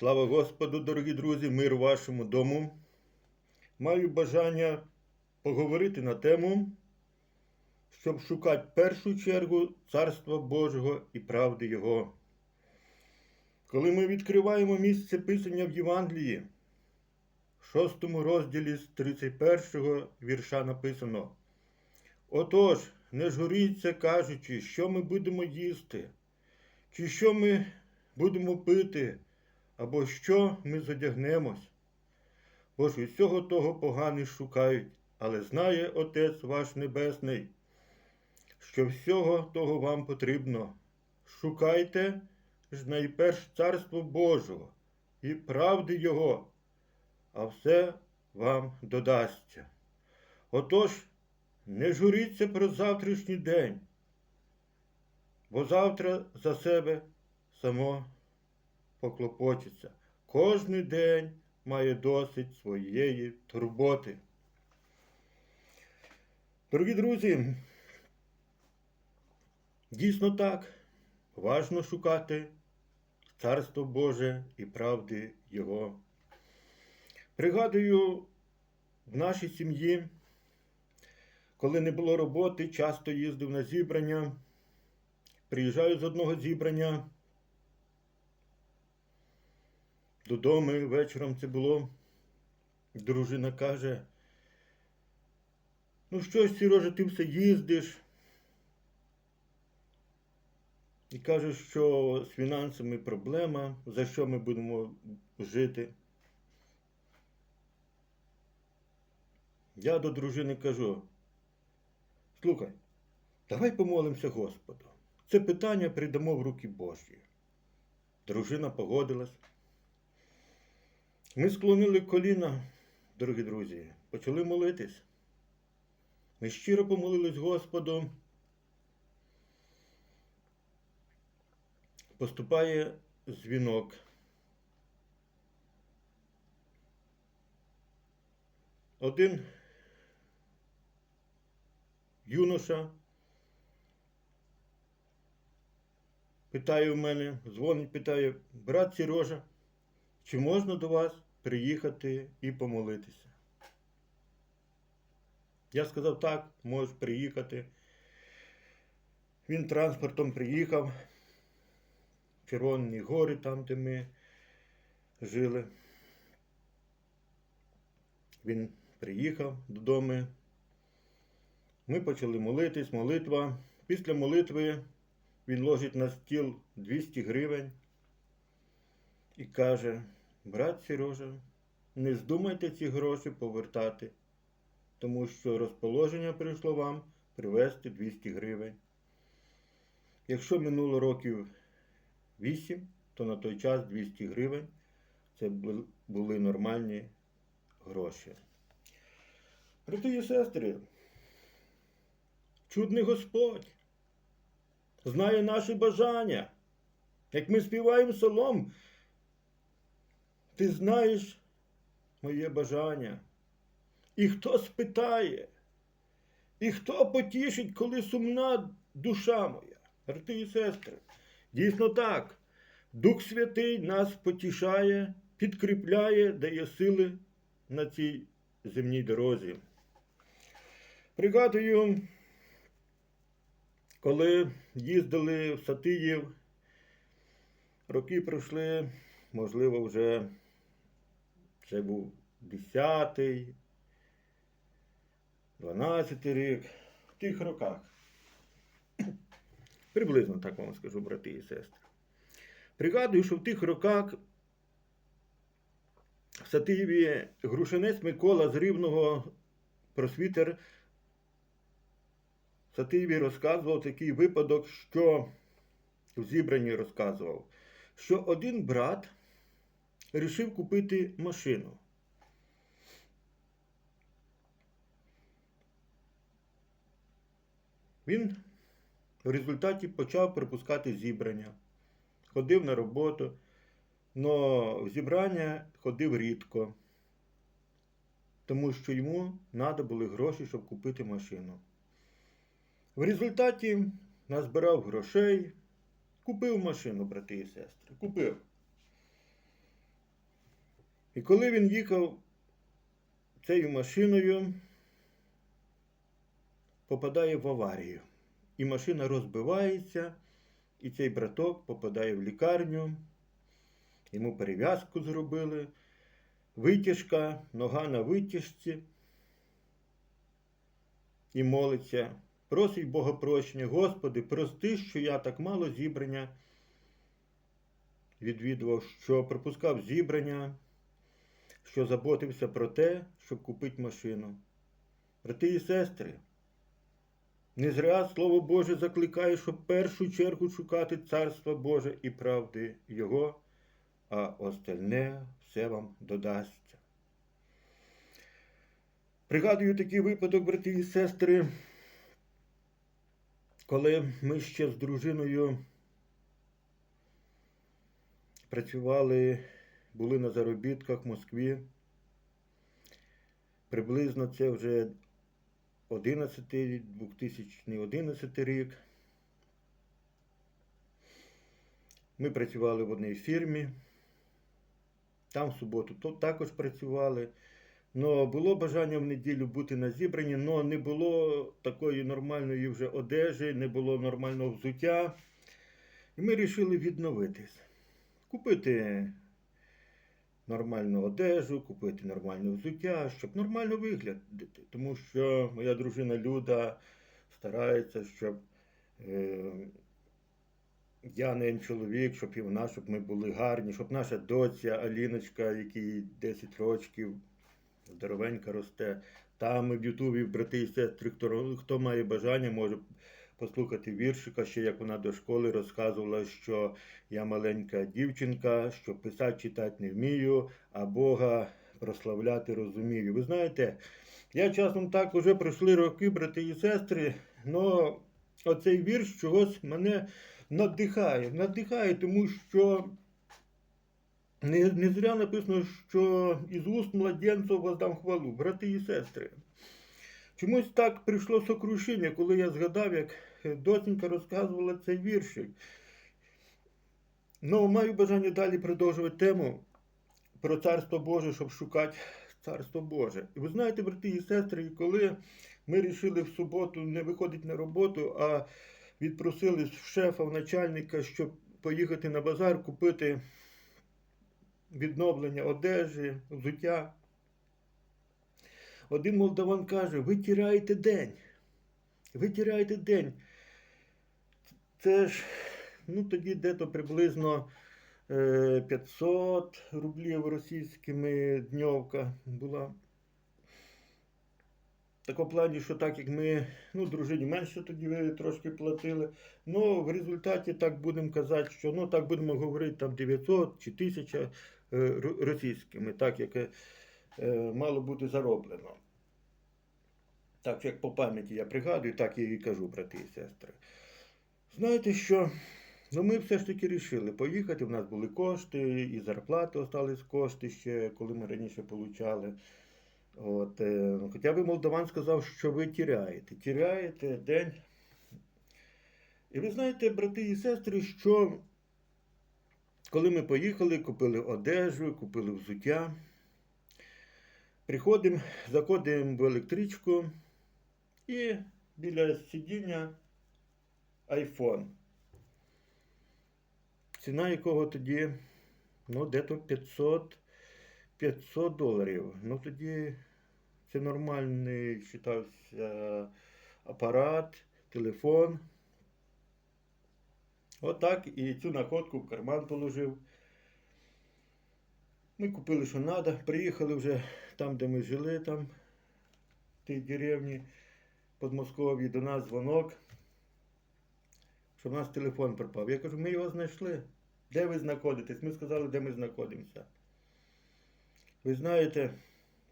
Слава Господу, дорогі друзі, мир вашому дому. Маю бажання поговорити на тему, щоб шукати першу чергу Царства Божого і правди Його. Коли ми відкриваємо місце Писання в Євангелії, в шостому розділі з 31 вірша написано: Отож, не журіться, кажучи, що ми будемо їсти, чи що ми будемо пити, або що ми задягнемось. Бо ж усього того погані шукають, але знає Отець ваш Небесний, що всього того вам потрібно. Шукайте ж найперш Царство Божого і правди Його, а все вам додасться. Отож, не журіться про завтрашній день, бо завтра за себе само поклопочеться. Кожний день має досить своєї турботи. Дорогі друзі, дійсно так, важно шукати Царство Боже і правди Його. Пригадую, в нашій сім'ї, коли не було роботи, часто їздив на зібрання. Приїжджаю з одного зібрання. Додому вечором це було. Дружина каже, ну що ж, Сережа, ти все їздиш. І каже, що з фінансами проблема, за що ми будемо жити. Я до дружини кажу, слухай, давай помолимося Господу. Це питання придамо в руки Божі. Дружина погодилась. Ми склонили коліна, дорогі друзі, почали молитись. Ми щиро помолились Господу. Поступає дзвінок. Один юноша питає у мене, дзвонить, питає, брат Сережа, чи можна до вас приїхати і помолитися? Я сказав, так, можеш приїхати. Він транспортом приїхав. Червоні гори, там, де ми жили. Він приїхав додому. Ми почали молитись, молитва. Після молитви він ложить на стіл 200 гривень і каже, брат Сережа, не здумайте ці гроші повертати, тому що розположення прийшло вам привезти 200 гривень. Якщо минуло років 8, то на той час 200 гривень це були нормальні гроші. Брати і сестри, чудний Господь знає наші бажання. Як ми співаємо солом, ти знаєш моє бажання. І хто спитає, і хто потішить, коли сумна душа моя, брати і сестри. Дійсно так, Дух Святий нас потішає, підкріпляє, дає сили на цій земній дорозі. Пригадую, коли їздили в Сатиїв, роки пройшли, можливо, вже це був 10-й, 12-й рік, в тих роках. Приблизно так вам скажу, брати і сестри. Пригадую, що в тих роках в Сатиєві Грушинець Микола з Рівного просвітер в Сатиєві розказував такий випадок, що в зібранні розказував, що один брат вирішив купити машину. Він в результаті почав припускати зібрання, ходив на роботу, але в зібрання ходив рідко, тому що йому треба були гроші, щоб купити машину. В результаті назбирав грошей, купив машину, брати і сестри. Купив. І коли він їхав цією машиною, попадає в аварію. І машина розбивається, і цей браток попадає в лікарню. Йому перев'язку зробили, витяжка, нога на витяжці. І молиться, просить Бога прощення, Господи, прости, що я так мало зібрання відвідував, що пропускав зібрання, що заботився про те, щоб купити машину. Брати і сестри, не зря Слово Боже закликає, щоб в першу чергу шукати Царства Боже і правди Його, а остальне все вам додасться. Пригадую такий випадок, брати і сестри, коли ми ще з дружиною працювали, були на заробітках в Москві. Приблизно це вже 11, 2011 рік. Ми працювали в одній фірмі. Там в суботу також працювали. Но було бажання в неділю бути на зібранні, але не було такої нормальної вже одежі, не було нормального взуття. І ми вирішили відновитись. Купити нормальну одежу, купити нормальне взуття, щоб нормально виглядати. Тому що моя дружина Люда старається, щоб е, я не чоловік, щоб і вона, щоб ми були гарні, щоб наша доця Аліночка, якій 10 років, здоровенька росте. Там в Ютубі брати і сестри, хто, хто має бажання, може послухати віршика, ще як вона до школи розказувала, що я маленька дівчинка, що писати читати не вмію, а Бога прославляти розумію. Ви знаєте, я часом так уже пройшли роки, брати і сестри, але оцей вірш чогось мене надихає. Надихає, тому що не, не зря написано, що із уст младенців воздам хвалу, брати і сестри. Чомусь так прийшло сокрушення, коли я згадав, як доченька розказувала цей віршик. Ну, маю бажання далі продовжувати тему про Царство Боже, щоб шукати Царство Боже. І ви знаєте, брати і сестри, коли ми вирішили в суботу не виходити на роботу, а відпросили з шефа, в начальника, щоб поїхати на базар, купити відновлення одежі, взуття. Один молдаван каже, ви тираєте день. Ви тираєте день. Це ж, ну тоді дето приблизно е, 500 рублів російськими дньовка була. В такому плані, що так як ми, ну, дружині менше тоді ви трошки платили. Ну, в результаті так будемо казати, що ну так будемо говорити там 900 чи 1000 е, російськими, так як е, мало бути зароблено. Так як по пам'яті я пригадую, так я і кажу, брати і сестри. Знаєте що? Ну, ми все ж таки вирішили поїхати. У нас були кошти, і зарплати остались кошти ще, коли ми раніше получали. От, е, хоча б Молдаван сказав, що ви тіряєте. Тіряєте день. І ви знаєте, брати і сестри, що коли ми поїхали, купили одежу, купили взуття, приходимо, заходимо в електричку і біля сидіння iPhone. Ціна якого тоді, ну, дето 500, 500 доларів. Ну тоді це нормальний вважався апарат, телефон. Отак і цю находку в карман положив. Ми купили, що треба, приїхали вже там, де ми жили, там, в тій деревні Подмосков'ї, до нас дзвонок, що в нас телефон пропав. Я кажу, ми його знайшли. Де ви знаходитесь? Ми сказали, де ми знаходимося. Ви знаєте,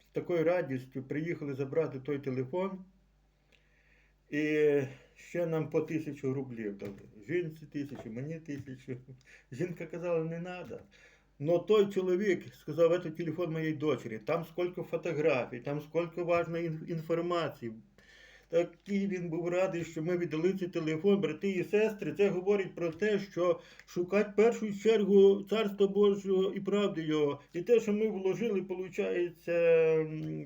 з такою радістю приїхали забрати той телефон. І ще нам по тисячу рублів дали. Жінці тисячу, мені тисячу. Жінка казала, не треба. Но той чоловік сказав, это телефон моєї дочері, там скільки фотографій, там скільки важної інформації. Такий він був радий, що ми віддали цей телефон, брати і сестри. Це говорить про те, що шукати першу чергу Царства Божого і правди Його. І те, що ми вложили, виходить,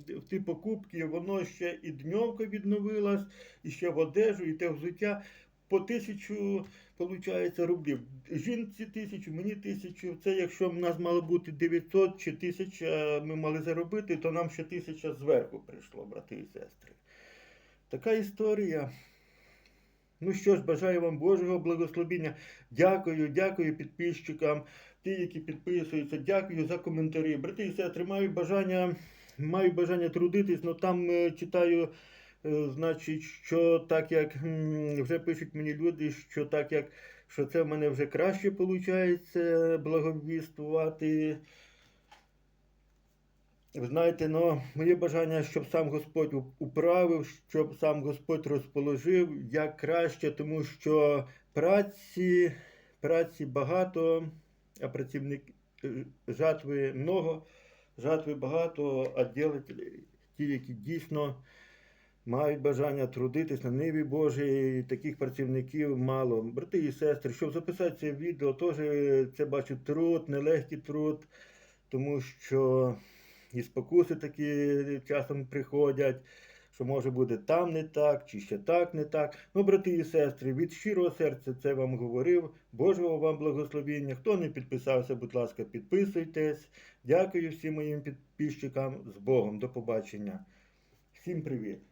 в ті покупки, воно ще і дньовка відновилась, і ще в одежу, і те взуття. По тисячу, виходить, рублів. Жінці тисячу, мені тисячу. Це якщо в нас мало бути 900 чи 1000 ми мали заробити, то нам ще тисяча зверху прийшло, брати і сестри. Така історія. Ну що ж, бажаю вам Божого благословіння. Дякую, дякую підписчикам, ті, які підписуються, дякую за коментарі. Брати і сестри, маю бажання, маю бажання трудитись, але там е, читаю. Е, Значить, що так як вже пишуть мені люди, що так як що це в мене вже краще виходить благовіствувати. Ви знаєте, ну, моє бажання, щоб сам Господь управив, щоб сам Господь розположив як краще, тому що праці, праці багато, а працівник е, жатви много, жатви багато, а ділителі, ті, які дійсно мають бажання трудитись на ниві Божій, таких працівників мало. Брати і сестри, щоб записати це відео, теж це бачу труд, нелегкий труд, тому що і спокуси такі часом приходять, що може буде там не так, чи ще так не так. Ну, брати і сестри, від щирого серця це вам говорив. Божого вам благословіння. Хто не підписався, будь ласка, підписуйтесь. Дякую всім моїм підписчикам з Богом. До побачення. Всім привіт!